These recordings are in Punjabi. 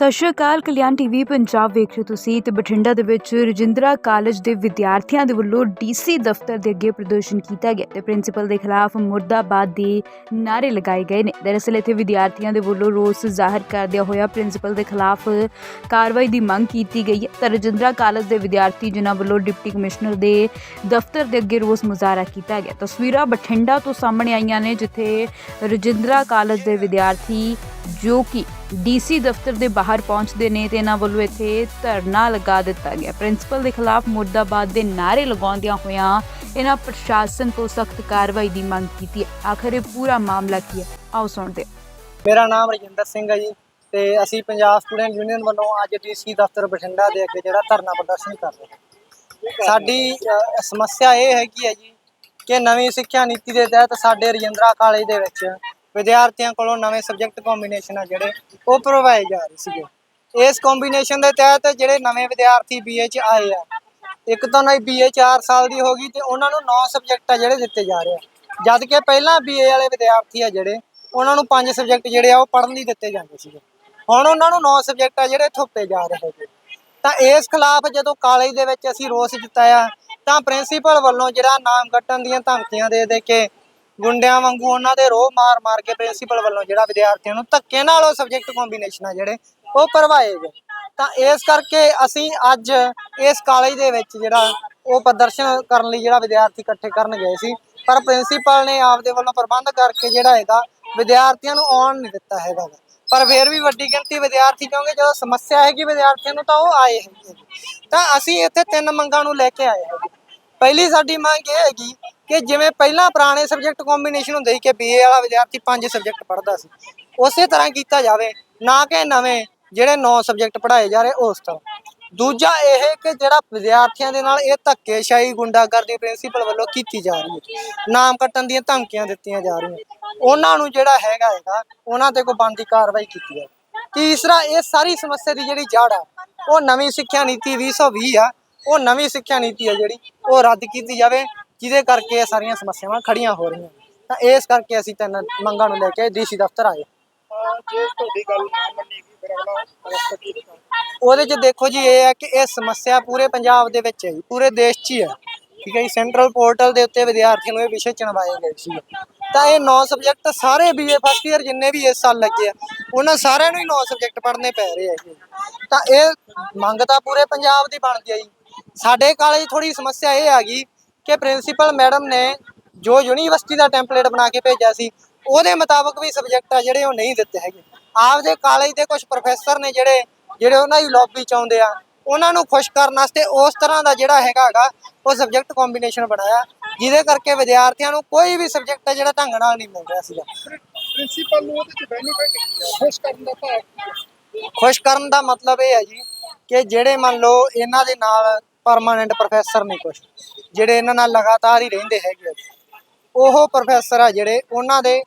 ਸਤਿ ਸ਼੍ਰੀ ਅਕਾਲ, ਕਲਿਆਣ ਟੀਵੀ ਪੰਜਾਬ ਵੇਖ ਰਹੇ ਹੋ ਤੁਸੀਂ ਤੇ ਬਠਿੰਡਾ ਦੇ ਵਿੱਚ ਰਜਿੰਦਰਾ ਕਾਲਜ ਦੇ ਵਿਦਿਆਰਥੀਆਂ ਦੇ ਵੱਲੋਂ ਡੀਸੀ ਦਫ਼ਤਰ ਦੇ ਅੱਗੇ ਪ੍ਰਦਰਸ਼ਨ ਕੀਤਾ ਗਿਆ ਤੇ ਪ੍ਰਿੰਸੀਪਲ ਦੇ ਖਿਲਾਫ ਮੁਰਦਾਬਾਦ ਦੇ ਨਾਅਰੇ ਲਗਾਏ ਗਏ ਨੇ। ਦਰਅਸਲ ਇੱਥੇ ਵਿਦਿਆਰਥੀਆਂ ਦੇ ਵੱਲੋਂ ਰੋਸ ਜ਼ਾਹਰ ਕਰਦਿਆਂ ਹੋਇਆ ਪ੍ਰਿੰਸੀਪਲ ਦੇ ਖਿਲਾਫ ਕਾਰਵਾਈ ਦੀ ਮੰਗ ਕੀਤੀ ਗਈ ਹੈ। ਤਾਂ ਰਜਿੰਦਰਾ ਕਾਲਜ ਦੇ ਵਿਦਿਆਰਥੀ ਜਿਨ੍ਹਾਂ ਵੱਲੋਂ ਡਿਪਟੀ ਕਮਿਸ਼ਨਰ ਦੇ ਦਫ਼ਤਰ ਦੇ ਅੱਗੇ ਰੋਸ ਮੁਜ਼ਾਹਰਾ ਕੀਤਾ ਗਿਆ। ਤਸਵੀਰਾਂ ਬਠਿੰਡਾ ਤੋਂ ਸਾਹਮਣੇ ਆਈਆਂ ਨੇ, ਜਿੱਥੇ ਰਜਿੰਦਰਾ ਕਾਲਜ ਦੇ ਵਿਦਿਆਰਥੀ ਜੋ ਕਿ ਡੀਸੀ ਦਫ਼ਤਰ ਦੇ ਬਾਹਰ ਪਹੁੰਚਦੇ ਨੇ ਤੇ ਇਹਨਾਂ ਵੱਲੋਂ ਇੱਥੇ ਧਰਨਾ ਲਗਾ ਦਿੱਤਾ ਗਿਆ। ਪ੍ਰਿੰਸੀਪਲ ਦੇ ਖਿਲਾਫ ਮੁਰਦਾਬਾਦ ਦੇ ਨਾਅਰੇ ਲਗਾਉਂਦਿਆਂ ਹੋਇਆਂ ਇਹਨਾਂ ਪ੍ਰਸ਼ਾਸਨ ਤੋਂ ਸਖਤ ਕਾਰਵਾਈ ਦੀ ਮੰਗ ਕੀਤੀ ਆਖਰ ਇਹ ਪੂਰਾ ਮਾਮਲਾ ਕੀ ਹੈ? ਆਓ ਸੁਣਦੇ ਮੇਰਾ ਨਾਮ ਰਜਿੰਦਰ ਸਿੰਘ ਹੈ ਜੀ ਤੇ ਅਸੀਂ ਪੰਜਾਬ ਸਟੂਡੈਂਟ ਯੂਨੀਅਨ ਵੱਲੋਂ ਅੱਜ ਡੀਸੀ ਦਫ਼ਤਰ ਬਠਿੰਡਾ ਦੇ ਅੱਗੇ ਜਿਹੜਾ ਧਰਨਾ ਪ੍ਰਦਰਸ਼ਨ ਕਰ ਰਹੇ ਹਾਂ। ਸਾਡੀ ਸਮੱਸਿਆ ਇਹ ਹੈਗੀ ਹੈ ਜੀ ਕਿ ਨਵੀਂ ਸਿੱਖਿਆ ਨੀਤੀ ਦੇ ਤਹਿਤ ਸਾਡੇ ਰਜਿੰਦਰਾ ਕਾਲਜ ਦੇ ਵਿੱਚ ਵਿਦਿਆਰਥੀਆਂ ਕੋਲੋਂ ਨਵੇਂ ਸਬਜੈਕਟ ਕੰਬੀਨੇਸ਼ਨ ਆ ਜਿਹੜੇ ਉਹ ਪ੍ਰੋਵਾਈਡ ਜਾ ਰਹੇ ਸੀਗੇ। ਇਸ ਕੰਬੀਨੇਸ਼ਨ ਦੇ ਤਹਿਤ ਜਿਹੜੇ ਨਵੇਂ ਵਿਦਿਆਰਥੀ ਬੀਏ ਚ ਆਏ ਆ, ਇੱਕ ਤਾਂ ਉਹਨਾਂ ਦੀ ਬੀਏ 4 ਸਾਲ ਦੀ ਹੋ ਗਈ ਤੇ ਉਹਨਾਂ ਨੂੰ 9 ਸਬਜੈਕਟ ਆ ਜਿਹੜੇ ਦਿੱਤੇ ਜਾ ਰਹੇ ਆ। ਜਦ ਕਿ ਪਹਿਲਾਂ ਬੀਏ ਵਾਲੇ ਵਿਦਿਆਰਥੀ ਆ ਜਿਹੜੇ, ਉਹਨਾਂ ਨੂੰ 5 ਸਬਜੈਕਟ ਜਿਹੜੇ ਆ ਉਹ ਪੜ੍ਹਨ ਲਈ ਦਿੱਤੇ ਜਾਂਦੇ ਸੀਗੇ। ਹੁਣ ਉਹਨਾਂ ਨੂੰ 9 ਸਬਜੈਕਟ ਆ ਜਿਹੜੇ ਥੋਪੇ ਜਾ ਰਹੇ ਹੈਗੇ ਤਾਂ ਇਸ ਖਿਲਾਫ ਜਦੋਂ ਕਾਲਜ ਦੇ ਵਿੱਚ ਅਸੀਂ ਰੋਸ ਜਤਾਇਆ, ਤਾਂ ਪ੍ਰਿੰਸੀਪਲ ਵੱਲੋਂ ਜਿਹੜਾ ਨਾਮ ਕੱਟਣ ਦੀਆਂ ਧਮਕੀਆਂ ਦੇ ਦੇ ਕੇ ਗੁੰਡਿਆਂ ਵਾਂਗੂ ਉਹਨਾਂ ਦੇ ਰੋਹ ਮਾਰ ਮਾਰ ਕੇ ਪ੍ਰਿੰਸੀਪਲ ਵੱਲੋਂ ਜਿਹੜਾ ਵਿਦਿਆਰਥੀਆਂ ਨੂੰ ਧੱਕੇ ਨਾਲ ਉਹ ਸਬਜੈਕਟ ਕੰਬੀਨੇਸ਼ਨ ਆ ਜਿਹੜੇ ਉਹ ਕਰਵਾਏ ਗਏ। ਤਾਂ ਇਸ ਕਰਕੇ ਅਸੀਂ ਅੱਜ ਇਸ ਕਾਲਜ ਦੇ ਵਿੱਚ ਜਿਹੜਾ ਉਹ ਪ੍ਰਦਰਸ਼ਨ ਕਰਨ ਲਈ ਜਿਹੜਾ ਵਿਦਿਆਰਥੀ ਇਕੱਠੇ ਕਰਨ ਗਏ ਸੀ। ਪਰ ਪ੍ਰਿੰਸੀਪਲ ਨੇ ਆਪਦੇ ਵੱਲੋਂ ਪ੍ਰਬੰਧ ਕਰਕੇ ਜਿਹੜਾ ਹੈਗਾ ਵਿਦਿਆਰਥੀਆਂ ਨੂੰ ਆਉਣ ਨਹੀਂ ਦਿੱਤਾ ਹੈਗਾ ਗਾ। ਪਰ ਫਿਰ ਵੀ ਵੱਡੀ ਗਿਣਤੀ ਵਿਦਿਆਰਥੀ ਕਿਉਂਕਿ ਜਦੋਂ ਸਮੱਸਿਆ ਹੈਗੀ ਵਿਦਿਆਰਥੀਆਂ ਨੂੰ ਤਾਂ ਉਹ ਆਏ ਹੈਗੇ ਤਾਂ ਅਸੀਂ ਇੱਥੇ ਤਿੰਨ ਮੰਗਾਂ ਨੂੰ ਲੈ ਕੇ ਆਏ ਹੈਗੇ। ਪਹਿਲੀ ਸਾਡੀ ਮੰਗ ਇਹ ਹੈਗੀ ਕਿ ਜਿਵੇਂ ਪਹਿਲਾਂ ਪੁਰਾਣੇ ਸਬਜੈਕਟ ਕੰਬੀਨੇਸ਼ਨ ਹੁੰਦੇ ਸੀ ਕਿ ਬੀਏ ਵਾਲਾ ਵਿਦਿਆਰਥੀ ਪੰਜ ਸਬਜੈਕਟ ਪੜ੍ਹਦਾ ਸੀ, ਉਸੇ ਤਰ੍ਹਾਂ ਕੀਤਾ ਜਾਵੇ, ਨਾ ਕਿ ਨਵੇਂ ਜਿਹੜੇ 9 ਸਬਜੈਕਟ ਪੜ੍ਹਾਏ ਜਾ ਰਹੇ ਉਸ ਤਰ੍ਹਾਂ। ਦੂਜਾ ਇਹ ਕਿ ਜਿਹੜਾ ਵਿਦਿਆਰਥੀਆਂ ਦੇ ਨਾਲ ਇਹ ਧੱਕੇਸ਼ਾਹੀ, ਗੁੰਡਾਗਰਦੀ ਪ੍ਰਿੰਸੀਪਲ ਵੱਲੋਂ ਕੀਤੀ ਜਾ ਰਹੀ ਹੈ, ਨਾਮ ਕੱਟਣ ਦੀਆਂ ਧਮਕੀਆਂ ਦਿੱਤੀਆਂ ਜਾ ਰਹੀਆਂ, ਉਹਨਾਂ ਨੂੰ ਜਿਹੜਾ ਹੈਗਾ ਹੈਗਾ, ਉਹਨਾਂ ਤੇ ਕੋਈ ਬਣਦੀ ਕਾਰਵਾਈ ਕੀਤੀ ਜਾਵੇ। ਤੀਸਰਾ, ਇਹ ਸਾਰੀ ਸਮੱਸਿਆ ਦੀ ਜਿਹੜੀ ਜੜ ਆ, ਉਹ ਨਵੀਂ ਸਿੱਖਿਆ ਨੀਤੀ 2020 ਆ, ਉਹ ਨਵੀਂ ਸਿੱਖਿਆ ਨੀਤੀ ਆ ਜਿਹੜੀ, ਉਹ ਰੱਦ ਕੀਤੀ ਜਾਵੇ ਜਿਹਦੇ ਕਰਕੇ ਇਹ ਸਾਰੀਆਂ ਸਮੱਸਿਆਵਾਂ ਖੜੀਆਂ ਹੋ ਰਹੀਆਂ। ਤਾਂ ਇਸ ਕਰਕੇ ਅਸੀਂ ਤਿੰਨ ਮੰਗਾਂ ਨੂੰ ਲੈ ਕੇ ਡੀਸੀ ਦਫ਼ਤਰ ਆਏ। ਜੇ ਤੁਹਾਡੀ ਗੱਲ ਨਾ ਮੰਨੀ ਗਈ ਫਿਰ ਅਗਲਾ ਰਸਤਾ ਕੀ ਉਹਦੇ 'ਚ ਦੇਖੋ ਜੀ, ਇਹ ਹੈ ਕਿ ਇਹ ਸਮੱਸਿਆ ਪੂਰੇ ਪੰਜਾਬ ਦੇ ਵਿੱਚ ਹੈ ਜੀ, ਪੂਰੇ ਦੇਸ਼ 'ਚ ਹੀ ਹੈ। ਠੀਕ ਹੈ ਜੀ ਸੈਂਟਰਲ ਪੋਰਟਲ ਦੇ ਉੱਤੇ ਵਿਦਿਆਰਥੀਆਂ ਨੂੰ ਇਹ ਵਿਸ਼ੇ ਚਣਵਾਏ ਗਏ ਸੀ। ਤਾਂ ਇਹ 9 ਸਬਜੈਕਟ ਸਾਰੇ ਬੀਏ ਫਸਟ ਇਅਰ ਜਿੰਨੇ ਵੀ ਇਸ ਸਾਲ ਲੱਗੇ ਆ, ਉਹਨਾਂ ਸਾਰਿਆਂ ਨੂੰ ਹੀ 9 ਸਬਜੈਕਟ ਪੜ੍ਹਨੇ ਪੈ ਰਹੇ ਹੈਗੇ ਤਾਂ ਇਹ ਮੰਗ ਤਾਂ ਪੂਰੇ ਪੰਜਾਬ ਦੀ ਬਣਦੀ ਹੈ ਜੀ। ਸਾਡੇ ਕਾਲਜ ਥੋੜੀ ਸਮੱਸਿਆ ਇਹ ਆ ਗਈ ਕਿ ਪ੍ਰਿੰਸੀਪਲ ਮੈਡਮ ਨੇ ਜੋ ਯੂਨੀਵਰਸਿਟੀ ਦਾ ਟੈਂਪਲੇਟ ਬਣਾ ਕੇ ਭੇਜਿਆ ਸੀ ਉਹਦੇ ਮੁਤਾਬਕ ਵੀ ਸਬਜੈਕਟ ਆ ਜਿਹੜੇ ਉਹ ਨਹੀਂ ਦਿੱਤੇ ਹੈਗੇ ਆਪਦੇ ਕਾਲਜ ਦੇ ਕੁਝ ਪ੍ਰੋਫੈਸਰ ਨੇ ਜਿਹੜੇ ਜਿਹੜੇ ਉਹਨਾਂ ਦੀ ਲੌਬੀ ਚ ਆਉਂਦੇ ਆ ਉਹਨਾਂ ਨੂੰ ਖੁਸ਼ ਕਰਨ ਵਾਸਤੇ ਉਸ ਤਰ੍ਹਾਂ ਦਾ ਜਿਹੜਾ ਹੈਗਾ ਹੈਗਾ ਉਹ ਸਬਜੈਕਟ ਕੰਬੀਨੇਸ਼ਨ ਬਣਾਇਆ ਜਿਹਦੇ ਕਰਕੇ ਵਿਦਿਆਰਥੀਆਂ ਨੂੰ ਕੋਈ ਵੀ ਸਬਜੈਕਟ ਹੈ ਜਿਹੜਾ ਢੰਗ ਨਾਲ ਨਹੀਂ ਮਿਲ ਰਿਹਾ ਸੀਗਾ ਪ੍ਰਿੰਸੀਪਲ ਨੂੰ ਉਹਦੇ ਚ ਬੈਨੀਫਿਟ ਖੁਸ਼ ਕਰਨ ਦਾ ਭਾਵ? ਖੁਸ਼ ਕਰਨ ਦਾ ਮਤਲਬ ਇਹ ਹੈ ਜੀ ਕਿ ਜਿਹੜੇ ਮੰਨ ਲਓ ਇਹਨਾਂ ਦੇ ਨਾਲ ਪਰਮਾਨੈਂਟ ਪ੍ਰੋਫੈਸਰ ਨੇ ਕੁਝ ਜਿਹੜੇ ਇਹਨਾਂ ਨਾਲ ਲਗਾਤਾਰ ਹੀ ਰਹਿੰਦੇ ਹੈਗੇ ਆ ਉਹ ਪ੍ਰੋਫੈਸਰ ਆ ਜਿਹੜੇ, ਉਹਨਾਂ ਦੇ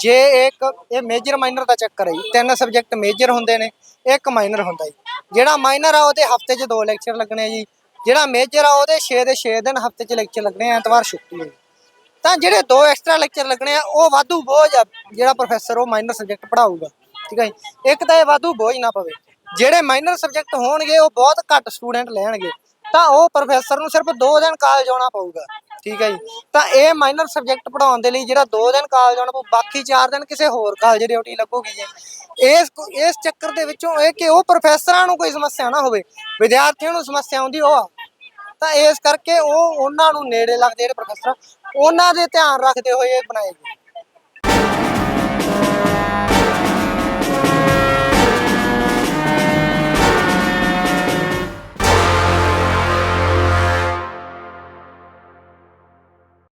ਜੇ ਇੱਕ, ਇਹ ਮੇਜਰ ਮਾਈਨਰ ਦਾ ਚੱਕਰ ਹੈ ਜੀ। ਤਿੰਨ ਸਬਜੈਕਟ ਮੇਜਰ ਹੁੰਦੇ ਨੇ, ਇੱਕ ਮਾਈਨਰ ਹੁੰਦਾ ਜੀ। ਜਿਹੜਾ ਮਾਈਨਰ ਆ, ਉਹਦੇ ਹਫ਼ਤੇ 'ਚ ਦੋ ਲੈਕਚਰ ਲੱਗਣੇ ਆ ਜੀ। ਜਿਹੜਾ ਮੇਜਰ ਆ, ਉਹਦੇ 6 ਦੇ 6 ਦਿਨ ਹਫ਼ਤੇ 'ਚ ਲੈਕਚਰ ਲੱਗਣੇ ਆ, ਐਤਵਾਰ ਛੁੱਟੀ ਹੈ ਤਾਂ ਜਿਹੜੇ ਦੋ ਐਕਸਟਰਾ ਲੈਕਚਰ ਲੱਗਣੇ ਆ, ਉਹ ਵਾਧੂ ਬੋਝ ਆ। ਜਿਹੜਾ ਪ੍ਰੋਫੈਸਰ ਉਹ ਮਾਈਨਰ ਸਬਜੈਕਟ ਪੜਾਊਗਾ ਠੀਕ ਹੈ ਜੀ? ਇੱਕ ਤਾਂ ਇਹ ਵਾਧੂ ਬੋਝ ਨਾ ਪਵੇ। ਜਿਹੜੇ ਮਾਈਨਰ ਸਬਜੈਕਟ ਹੋਣਗੇ, ਉਹ ਬਹੁਤ ਘੱਟ ਸਟੂਡੈਂਟ ਲੈਣਗੇ। ਤਾਂ ਉਹ ਪ੍ਰੋਫੈਸਰ ਨੂੰ ਸਿਰਫ 2 ਦਿਨ ਕਾਲਜ ਆਉਣਾ ਪਊਗਾ। ਠੀਕ ਹੈ ਜੀ? ਤਾਂ ਇਹ ਮਾਈਨਰ ਸਬਜੈਕਟ ਪੜਾਉਣ ਦੇ ਲਈ ਜਿਹੜਾ 2 ਦਿਨ ਕਾਲਜ ਆਉਣਾ ਪਊ, ਬਾਕੀ 4 ਦਿਨ ਕਿਸੇ ਹੋਰ ਕਾਲਜ ਡਿਊਟੀ ਲੱਗੂਗੀ ਜੀ। ਇਸ ਇਸ ਚੱਕਰ ਦੇ ਵਿੱਚੋਂ ਇਹ ਕਿ ਉਹ ਪ੍ਰੋਫੈਸਰਾਂ ਨੂੰ ਕੋਈ ਸਮੱਸਿਆ ਨਾ ਹੋਵੇ, ਵਿਦਿਆਰਥੀਆਂ ਨੂੰ ਸਮੱਸਿਆ ਆਉਂਦੀ, ਉਹ ਆ। ਤਾਂ ਇਸ ਕਰਕੇ ਉਹ ਉਹਨਾਂ ਨੂੰ ਨੇੜੇ ਲੱਗਦੇ ਜਿਹੜੇ ਪ੍ਰੋਫੈਸਰ, ਉਹਨਾਂ ਦੇ ਧਿਆਨ ਰੱਖਦੇ ਹੋਏ ਇਹ ਬਣਾਏ ਗਏ।